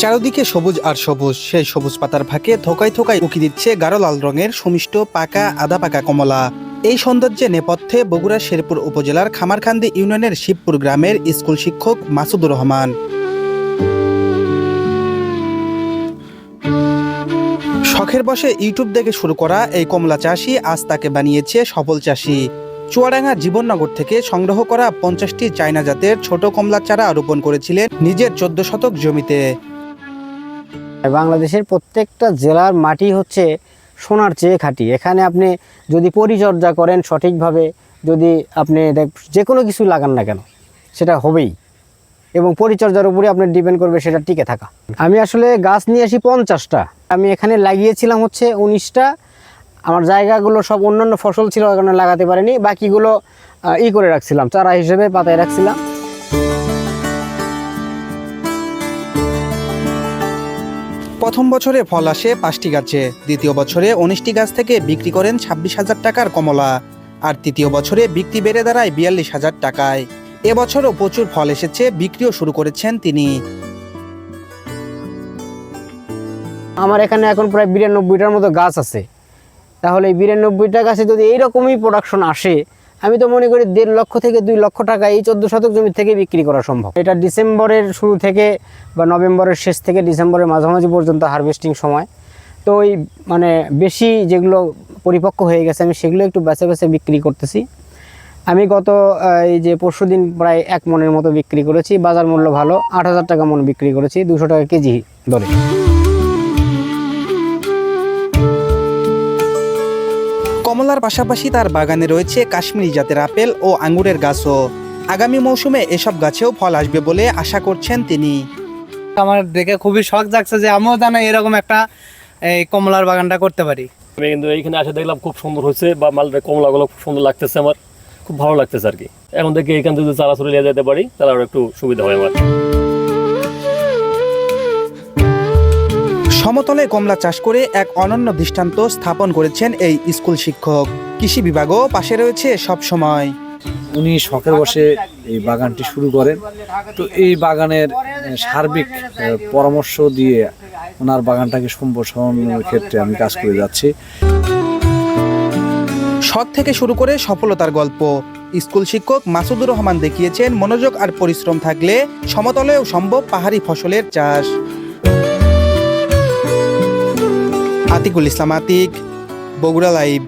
চারদিকে সবুজ আর সবুজ, সেই সবুজ পাতার ফাঁকে থোকায় থোকায় উকি দিচ্ছে গাঢ় লাল রঙের সুমিষ্ট পাকা আদা পাকা কমলা। এই সৌন্দর্যে নেপথ্যে বগুড়া শেরপুর উপজেলার খামারখান্দি ইউনিয়নের শিবপুর গ্রামের স্কুল শিক্ষক মাসুদুর রহমান। শখের বসে ইউটিউব দেখে শুরু করা এই কমলা চাষি আজ তাকে বানিয়েছে সফল চাষি। চুয়াডাঙ্গা জীবননগর থেকে সংগ্রহ করা পঞ্চাশটি চায়না জাতের ছোট কমলা চারা রোপণ করেছিলেন নিজের চোদ্দ শতক জমিতে। বাংলাদেশের প্রত্যেকটা জেলার মাটি হচ্ছে সোনার চেয়ে খাঁটি। এখানে আপনি যদি পরিচর্যা করেন সঠিকভাবে, যদি আপনি যে কোনো কিছু লাগান না কেন, সেটা হবেই। এবং পরিচর্যার উপরে আপনার ডিপেন্ড করবে সেটা টিকে থাকা। আমি আসলে গাছ নিয়ে আসি পঞ্চাশটা। আমি এখানে লাগিয়েছিলাম হচ্ছে উনিশটা আমার জায়গাগুলো সব অন্যান্য ফসল ছিল ওই কারণে লাগাতে পারিনি। বাকিগুলো ই করে রাখছিলাম চারা হিসেবে পাতায় রাখছিলাম। প্রথম বছরে ফল আসে পাঁচটি গাছে দ্বিতীয় বছরে উনিশটি গাছ থেকে বিক্রি করেন ছাব্বিশ হাজার টাকার কমলা আর তৃতীয় বছরে বিক্রি বেড়ে দাঁড়ায় বিয়াল্লিশ হাজার টাকায়। এবছরও প্রচুর ফল এসেছে বিক্রিও শুরু করেছেন তিনি। আমার এখানে এখন প্রায় বিরানব্বইটার মতো গাছ আছে। তাহলে এই টাকা আছে যদি এইরকমই প্রোডাকশন আসে, আমি তো মনে করি দেড় লক্ষ থেকে দুই লক্ষ টাকা এই চোদ্দ শতক জমি থেকে বিক্রি করা সম্ভব। এটা ডিসেম্বরের শুরু থেকে বা নভেম্বরের শেষ থেকে ডিসেম্বরের মাঝামাঝি পর্যন্ত হারভেস্টিং সময়। তো ওই মানে বেশি যেগুলো পরিপক্ক হয়ে গেছে, আমি সেগুলো একটু বেছে বেছে বিক্রি করতেছি। আমি গত এই যে পরশু দিন প্রায় এক মনের মতো বিক্রি করেছি, বাজার মূল্য ভালো, আট হাজার টাকা মন বিক্রি করেছি, দুশো টাকা কেজি দরে। কমলার পাশাপাশি তার বাগানে রয়েছে কাশ্মীরি জাতের আপেল ও আঙ্গুরের গাছও। আগামী মৌসুমে এসব গাছেও ফল আসবে বলে আশা করছেন তিনি। আমার দেখে খুবই শখ জাগছে যে আমিও যেন এরকম একটা এই কমলার বাগানটা করতে পারি। আমি কিন্তু এইখানে আসে দেখলাম খুব সুন্দর হয়েছে বা মালটা কমলাগুলো খুব সুন্দর লাগতেছে আমার খুব ভালো লাগতেছে আর কি। এখন থেকে এখান থেকে যদি চারা চলে নিয়ে যেতে পারি তাহলে আরও একটু সুবিধা হয় আমার। সমতলে কমলা চাষ করে এক অনন্য দৃষ্টান্ত স্থাপন করেছেন এই স্কুল শিক্ষক। কৃষি বিভাগও পাশে রয়েছে সব সময় উনি শখের বসে এই বাগানটি শুরু করেন। তো এই বাগানের সার্বিক পরামর্শ দিয়ে ওনার বাগানটাকে সম্প্রসারণের ক্ষেত্রে আমি কাজ করে যাচ্ছি। শখ থেকে শুরু করে সফলতার গল্প। স্কুল শিক্ষক মাসুদুর রহমান দেখিয়েছেন মনোযোগ আর পরিশ্রম থাকলে সমতলেও সম্ভব পাহাড়ি ফসলের চাষ। আতিকুল ইসলাম আতিক বগুড়া লাইভ